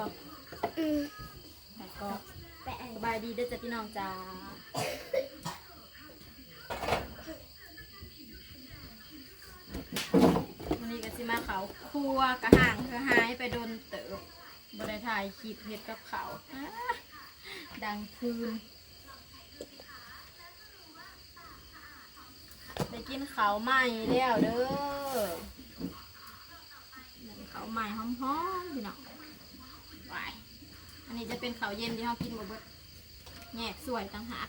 บ่อืมไข่กรอบแปะสบายดีเด้อจ้ะพี่น้องจ้าวันนี้ก็สิมาเขาครัวกระห่างเธอหายไปโดนเติบบได้ถ่ายคลิปเฮ็ดกับเขาวอ้าดังคืนได้กินเขาวใหม่แล้วเด้อได้เขาวใหม่หอมๆพี่น้อง วายอันนี้จะเป็นเขาวเย็นที่เรากินบ่เบิดแยกสวยต่างหาก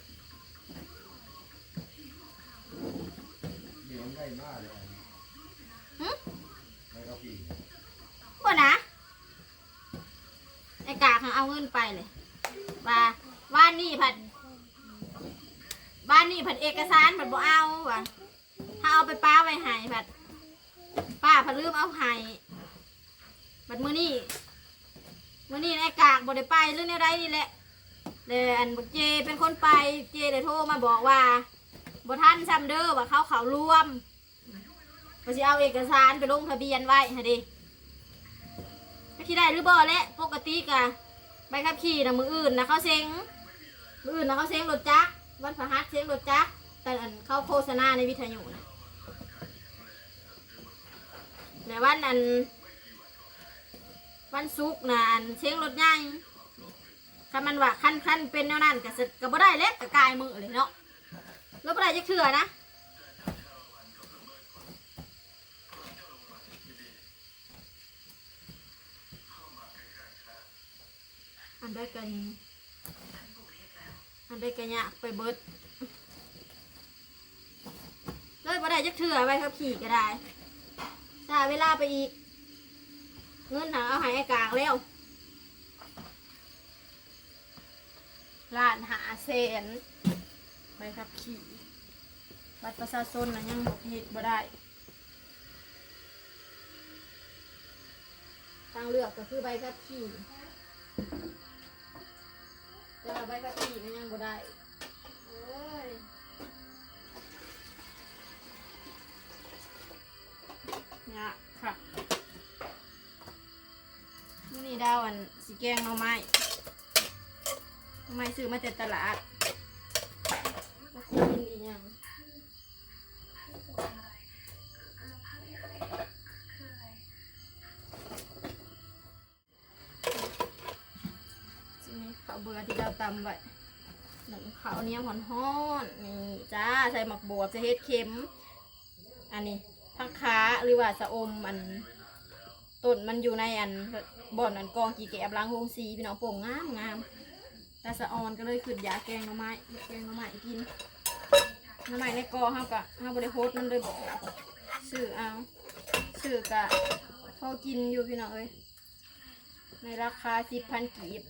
เดี๋ยวมันได้มากเลยหึในกระปีบ่นะไอ้กากเขาเอาเงินไปเลยว่าว่านี่ผัดบ้านนี่ผัดเอกสารผัดบ่เอาว่ะถ้าเอาไปป้าไว้ให้ผัดป้าผัดลืมเอาให้ผัดมื้อนี้ มื้อนี้ไอ้กากบ่ได้ไปเรื่องแนวใดนี่แหละเลยอันบักเจเป็นคนไปเจได้โทรมาบอกว่าบ่ทันซ้ำเด้อว่าเขาเขารวมก็สิเอาเอกสารไปลงทะเบียนไว้หะดิไม่ได้หรือบ่และปกติกะใบขับขี่นะมืออื่นนะเขาเซ็งมืออื่นนะเขาเซ็งรถจักรวันพฤหัสเซ็งรถจักรแต่อันเขาโฆษณาในวิทยุนะแต่วันอัน วันศุกร์นะอันเซ็งรถใหญ่คันมันว่าคันคันเป็นแนวนั้นก็สิก็บ่ได้เล็กก็กายมือเลยเนาะแล้วบ่ได้จะเถื่อนะอันได้กันอันได้กันยาไปเบิดเลยบ่ได้จักเถื่อไว้ครับขี่ก็ได้ถ้าเวลาไปอีก เงินหาเอาใหายไอ้กลางแล้วล้านหาเซนไปครับขี่บัตรประชาชนนะยังบ่เฮ็ดบ่ได้ทางเลือกก็คือใบขับขี่แต่ว่าใบขับขี่มันยังบ่ได้เอ้ยเนี่ยค่ะ มื่อนี้ดาวอันสีแกงหน่อไม้หน่อไม้ซื้อมาจากตลาดแล้วกินอีกอย่างข้าวเบื่อที่ดาวตำไว้หนังขาวเนี้ยหอนห้อนนี่จ้าใส่หมักบวบใส่เห็ดเข็ม อันนี้ผักขาหรือว่าสะอมอันต้นมันอยู่ในอัน บ่อนอันกองกี่แกบล้างโฮงสีพี่น้องโป่งงามงามแต่สะออนก็เลยขึ้นยาแกงหน่อไม้แกงหน่อไม้กินหน่อไม้ในกอเฮากะเฮาบริโภคมันเลยบอกซื้อเอาซื้อกะพอกินอยู่พี่น้องเอ้ยในราคาสิบพันกีบ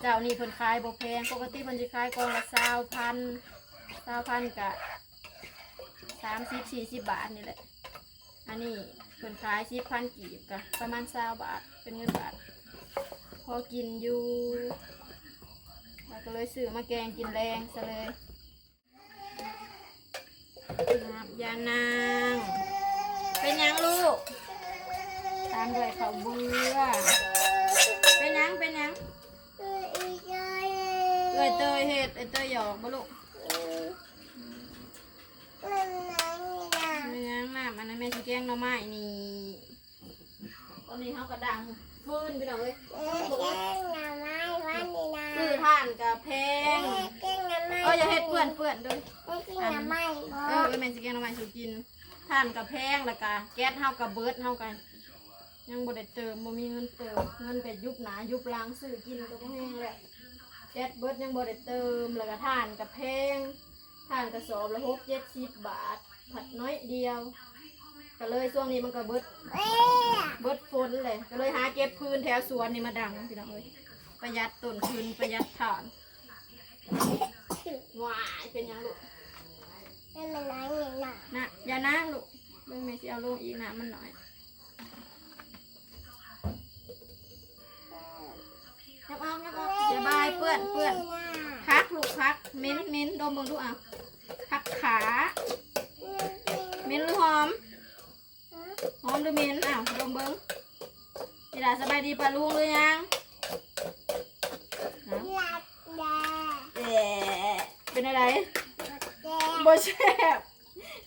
เจ้านี่เพิ่นขายบ่แพงปกติเพิ่นสิขายกองละสาวพันสาวพันกะสามสิบสี่สิบบาทนี่แหละอันนี้ เพิ่นขายสิบพันกีบกะประมาณสาบาทเป็นเงินบาท พอกินอยู่เราก็เลยซื้อมาแกงกินแรงซะเลยน้ำยานาง เป็นยังลูก ตามด้วยข้าวเบื่อ เป็นยังเป็นยังอีกเลยเอ้ยเตยเห็ดเอ้ยเตยหยอกบ่ลูก มันไหนนี่นะ เนื้ อน้ำอันนั้นแม่สิแกงหน่อไม้นี่ ตอนนี้เขาก็ดังฟื้นไปหน่อยเว้ยเอ้ยแกงหน่อไม้วันนี้นะซื้อท่านกับแพเอ้งยแกงหน่อไม้เอออย่าเฮ็ดเปื้อนเปื้อนเด้วยเอ้ยแกงหน่อไม้บ่เออเอ้ยแม่สิแกงหน่อไม้สิกินท่านกับแพงแล้วก็แก๊สเฮากับเบิร์ดเฮากัน ยังบ่ได้เติมบ่มีเงินเติมเงินก็ยุบหนายุบหลังซื้อกินก็บ่แห้งแล้วแก๊สเบิร์ดยังบ่ได้เติมแล้วก็ท่านกับแพงท่านกระสอบละหกเจ็ดสิบบาท ผัดน้อยเดียว ก็เลยช่วงนี้มันก็เบิดเอ้ยเบิดฝนเลยก็เลยหาเก็บพื้นแถวสวนนี่มาดังพี่น้องเอ้ยประหยัดต้นทุนประหยัดถ่านวายเป็นหยังลูกมันไหนนี่นะนะอย่านั่งลูกเบิ่งแม่สิเอาลงอีกนะมันหน่อยยับเอายับเอาอย่าบายเปื้อนเปื้อนพักลูกพักเม้นเม้นดมเบิ่งดูอะพักขา เม้นหรือหอมห อมหรือมินอ้าวลอเบิ้งนี่ล่ะสบายดีปลาลุงหรือยังหลับแดเป็นอะไรบ่แซ่บ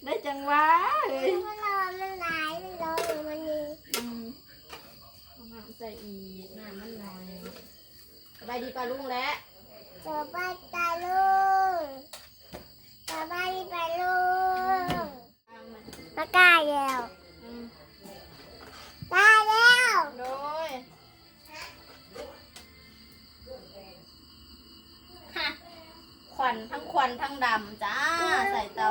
ได้จังวะเอ้ยมันร้อนมันหลายมันร้อนมันนี่อืมน้ใส่อีกน้ามันหน่อยสบายดีปลาลุงแล้วสบายปะลุงสบายดีปะลุงมาใกล้แล้ว วันทั้งดำจ้า ใส่เตา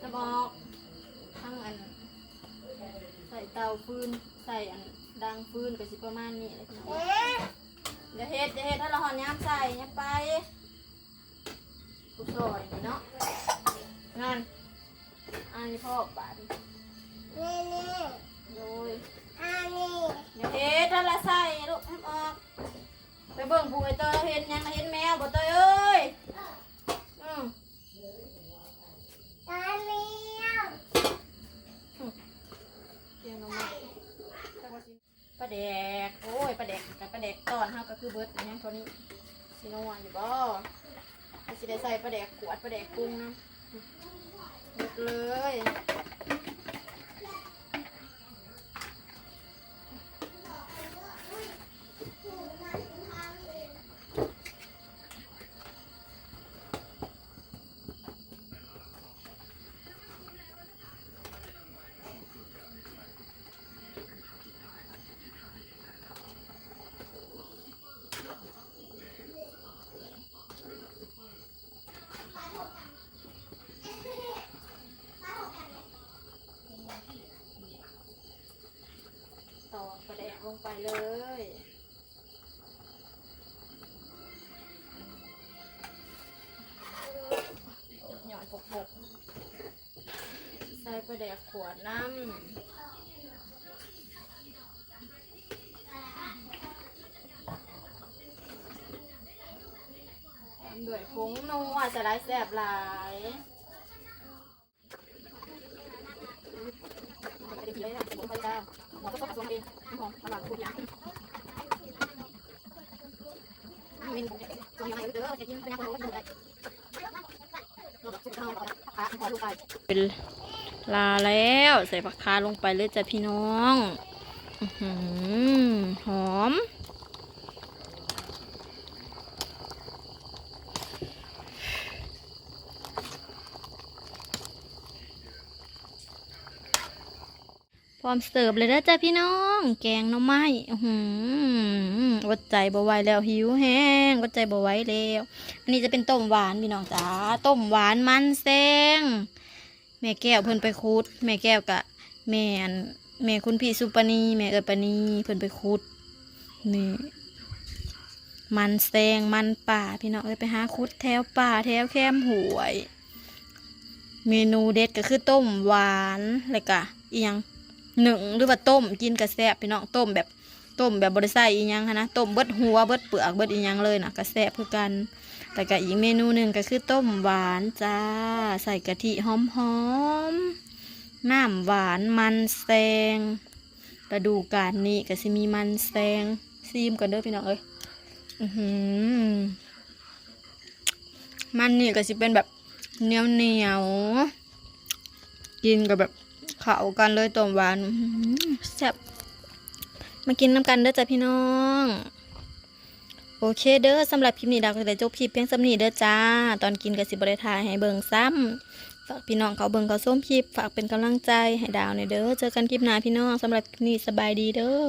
จะบอกทั้งอัน ใส่เตาฟืน ใส่อันดังฟืนก็สิประมาณนี้เลยพี่น้องเอ๊ะอย่าเฮ็ดอย่าเฮ็ดถ้าเราหอนย้ำใส่ย้ำไปกูซอยนี่เนาะนั่นอันนี้พ่อบาดนี่นี่โดยอันนี้อย่าเฮ็ดถ้าเราใส่ลูกให้ออกไปเบิ่งผู้ไอเตยเห็นยังเห็นแมวบ่เตยเอ้ม ตาเมียว เดี๋ยวน้องมาจักว่าสิ ปลาแดก โอ้ยปลาแดกกับปลาแดกตอนเฮาก็คือเบิดอันยังเท่านี้สิโนวอยู่บ่ถ้าสิได้ใส่ปลาแดกขวดปลาแดกปรุงนะหมดเลย ลงไปเลยหย่อนปกปกใส่ประแดกขวดน้ำตามด้วยผงนัวจะได้แซ่บหลายไม่ได้กินเลยนะผมไปจ้าหมอก็ต้องสวม เองตลาดทุกอย่างมินตรงยังไงเด้อจะกินเป็นยังไงก็ได้เราแบบสุดท้ายเป็นลาแล้วใส่ผักคาลงไปเลยจ้ะพี่น้องหอมพร้อมเสิร์ฟเลยเด้อจ้าพี่น้อง องแกงน่อไม้หืออดใจบ่ไหวแล้วหิวแห้งอดใจบ่ไหวแล้วอันนี้จะเป็นต้มหวานพี่น้องจ้าต้มหวานมันแซงแม่แก้วเพิ่นไปคุด แม่แก้วกะ แม่นแม่คุณพี่สุปนีแม่เอิปนีเพิ่นไปคุดนี่มันแซงมันป่าพี่น้องเอ้ยไปหาคุดแถวป่าแถวแคมหวย เมนูเด็ดก็คือต้มหวานแล้วก็อียง หนึ่งหรือว่าต้มกินกระแซบพี่น้องต้มแบบต้มแบบบริใส่อีหยังนะต้มเบิดหัวเบิดเปลือกเบิดอีหยังเลยนะกระแซบคือกัน แต่ก็อีกเมนูหนึ่งก็คือต้มหวานจ้า ใส่กะทิหอมๆน้ำหวานมันแซงฤดูกาลนี้ก็สิมีมันแซงซีมกันเด้อพี่น้องเอ้ยอือหือมันนี่ก็สิเป็นแบบเหนียวเหนียวๆกินกับแบบ เขากันเลยต้มหวานแซ่บมากินน้ำกันเด้อจ้ะพี่น้อง โอเคเด้อสำหรับคลิปนี้ดาวก็ได้จบคลิปเพียงสำนีเด้อจ้า ตอนกินก็สิบริทายให้เบิ่งซ้ำฝากพี่น้องเขาเบิ่งเขาส้มคลิปฝากเป็นกำลังใจให้ดาวในเด้อเจอกันคลิปหน้าพี่น้องสำหรับคลิปนี้สบายดีเด้อ